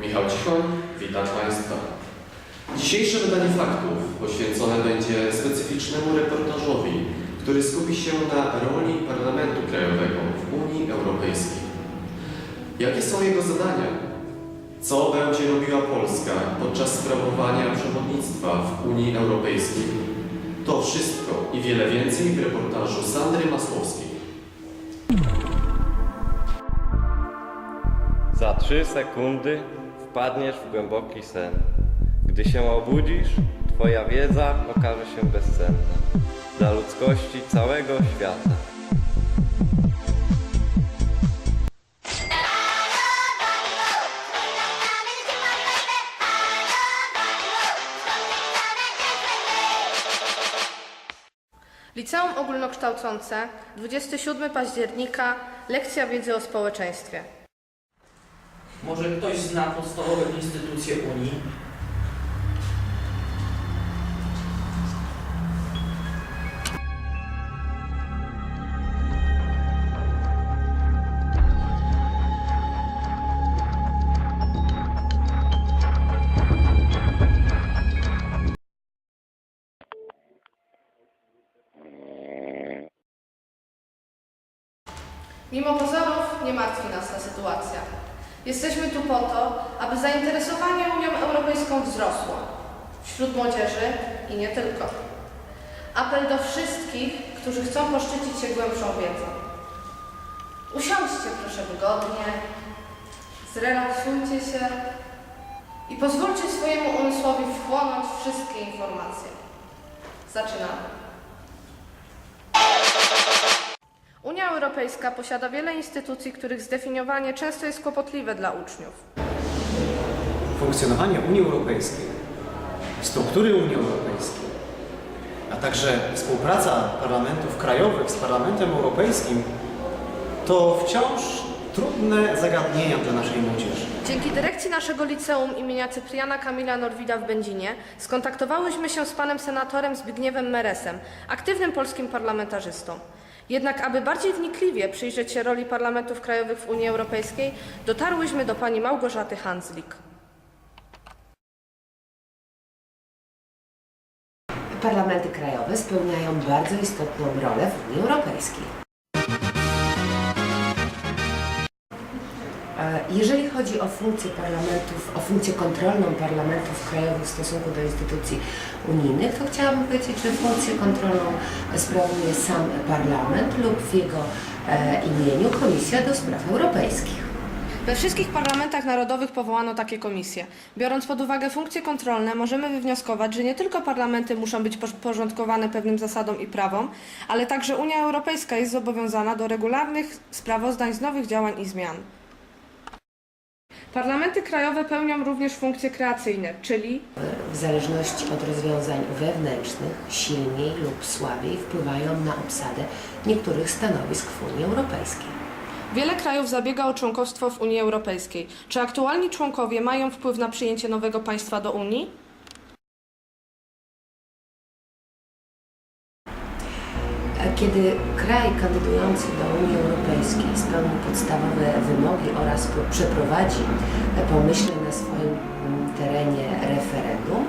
Michał Cichoń, witam Państwa. Dzisiejsze wydanie faktów poświęcone będzie specyficznemu reportażowi, który skupi się na roli Parlamentu Krajowego w Unii Europejskiej. Jakie są jego zadania? Co będzie robiła Polska podczas sprawowania przewodnictwa w Unii Europejskiej? To wszystko i wiele więcej w reportażu Sandry Masłowskiej. Za trzy sekundy wpadniesz w głęboki sen. Gdy się obudzisz, twoja wiedza okaże się bezcenna dla ludzkości całego świata. Liceum Ogólnokształcące, 27 października, lekcja wiedzy o społeczeństwie. Może ktoś zna podstawowe instytucje Unii? Mimo pozorów nie martwi nas ta sytuacja. Jesteśmy tu po to, aby zainteresowanie Unią Europejską wzrosło wśród młodzieży i nie tylko. Apel do wszystkich, którzy chcą poszczycić się głębszą wiedzą. Usiądźcie proszę wygodnie, zrelaksujcie się i pozwólcie swojemu umysłowi wchłonąć wszystkie informacje. Zaczynamy. Unia Europejska posiada wiele instytucji, których zdefiniowanie często jest kłopotliwe dla uczniów. funkcjonowanie Unii Europejskiej, struktury Unii Europejskiej, a także współpraca parlamentów krajowych z Parlamentem Europejskim to wciąż trudne zagadnienia dla naszej młodzieży. Dzięki dyrekcji naszego liceum imienia Cypriana Kamila Norwida w Będzinie skontaktowałyśmy się z panem senatorem Zbigniewem Meresem, aktywnym polskim parlamentarzystą. Jednak aby bardziej wnikliwie przyjrzeć się roli parlamentów krajowych w Unii Europejskiej, dotarłyśmy do pani Małgorzaty Hanslik. Parlamenty krajowe spełniają bardzo istotną rolę w Unii Europejskiej. Jeżeli chodzi o funkcję parlamentów, o funkcję kontrolną parlamentów krajowych w stosunku do instytucji unijnych, to chciałabym powiedzieć, że funkcję kontrolną sprawuje sam parlament lub w jego e, imieniu Komisja do Spraw Europejskich. We wszystkich parlamentach narodowych powołano takie komisje. Biorąc pod uwagę funkcje kontrolne, możemy wywnioskować, że nie tylko parlamenty muszą być porządkowane pewnym zasadom i prawom, ale także Unia Europejska jest zobowiązana do regularnych sprawozdań z nowych działań i zmian. Parlamenty krajowe pełnią również funkcje kreacyjne, czyli w zależności od rozwiązań wewnętrznych silniej lub słabiej wpływają na obsadę niektórych stanowisk w Unii Europejskiej. wiele krajów zabiega o członkostwo w Unii Europejskiej. Czy aktualni członkowie mają wpływ na przyjęcie nowego państwa do Unii? Kiedy kraj kandydujący do Unii Europejskiej spełni podstawowe wymogi oraz przeprowadzi pomyślne na swoim mm, terenie referendum e,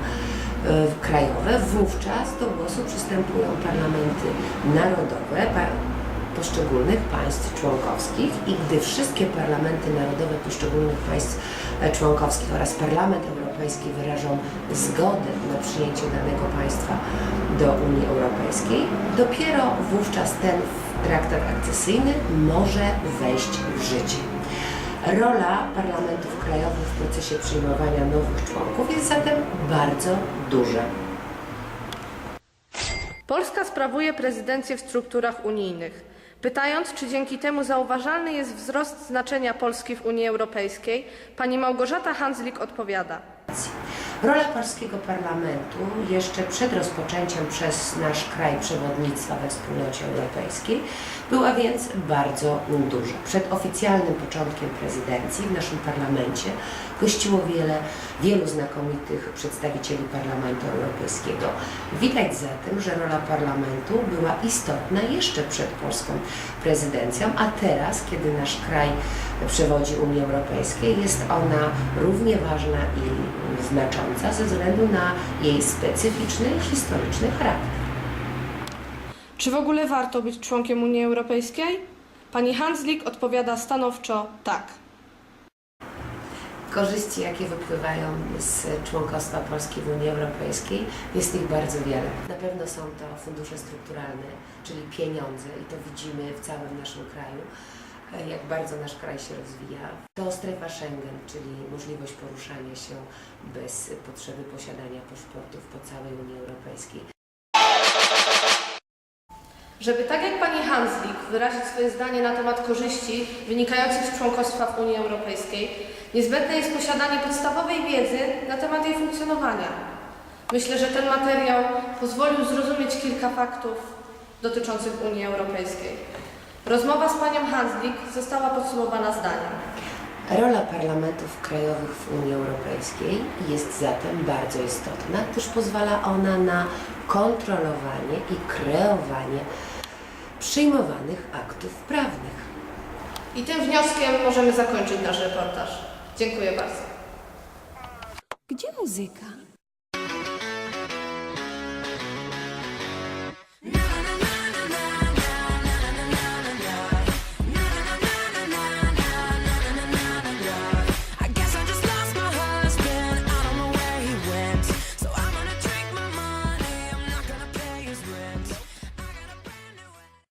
krajowe, wówczas do głosu przystępują parlamenty narodowe poszczególnych państw członkowskich i gdy wszystkie parlamenty narodowe poszczególnych państw e, członkowskich oraz Parlament Europejski wyrażą zgodę na przyjęcie danego państwa do Unii Europejskiej, dopiero wówczas ten traktat akcesyjny może wejść w życie. Rola parlamentów krajowych w procesie przyjmowania nowych członków jest zatem bardzo duża. Polska sprawuje prezydencję w strukturach unijnych. Pytając, czy dzięki temu zauważalny jest wzrost znaczenia Polski w Unii Europejskiej, pani Małgorzata Hanslik odpowiada. Rola polskiego parlamentu jeszcze przed rozpoczęciem przez nasz kraj przewodnictwa we wspólnocie europejskiej była więc bardzo duża. Przed oficjalnym początkiem prezydencji w naszym parlamencie gościło wiele, wielu znakomitych przedstawicieli Parlamentu Europejskiego. Widać zatem, że rola parlamentu była istotna jeszcze przed polską prezydencją, a teraz, kiedy nasz kraj przewodzi Unii Europejskiej, jest ona równie ważna i znacząca ze względu na jej specyficzny i historyczny charakter. Czy w ogóle warto być członkiem Unii Europejskiej? Pani Hanslik odpowiada stanowczo tak. Korzyści, jakie wypływają z członkostwa Polski w Unii Europejskiej, jest ich bardzo wiele. Na pewno są to fundusze strukturalne, czyli pieniądze, i to widzimy w całym naszym kraju, jak bardzo nasz kraj się rozwija. To strefa Schengen, czyli możliwość poruszania się bez potrzeby posiadania paszportów po całej Unii Europejskiej. Żeby tak jak pani Hanslik wyrazić swoje zdanie na temat korzyści wynikających z członkostwa w Unii Europejskiej, niezbędne jest posiadanie podstawowej wiedzy na temat jej funkcjonowania. Myślę, że ten materiał pozwolił zrozumieć kilka faktów dotyczących Unii Europejskiej. Rozmowa z panią Hanslik została podsumowana zdaniem. Rola parlamentów krajowych w Unii Europejskiej jest zatem bardzo istotna, gdyż pozwala ona na kontrolowanie i kreowanie przyjmowanych aktów prawnych. I tym wnioskiem możemy zakończyć nasz reportaż. Dziękuję bardzo. Gdzie muzyka?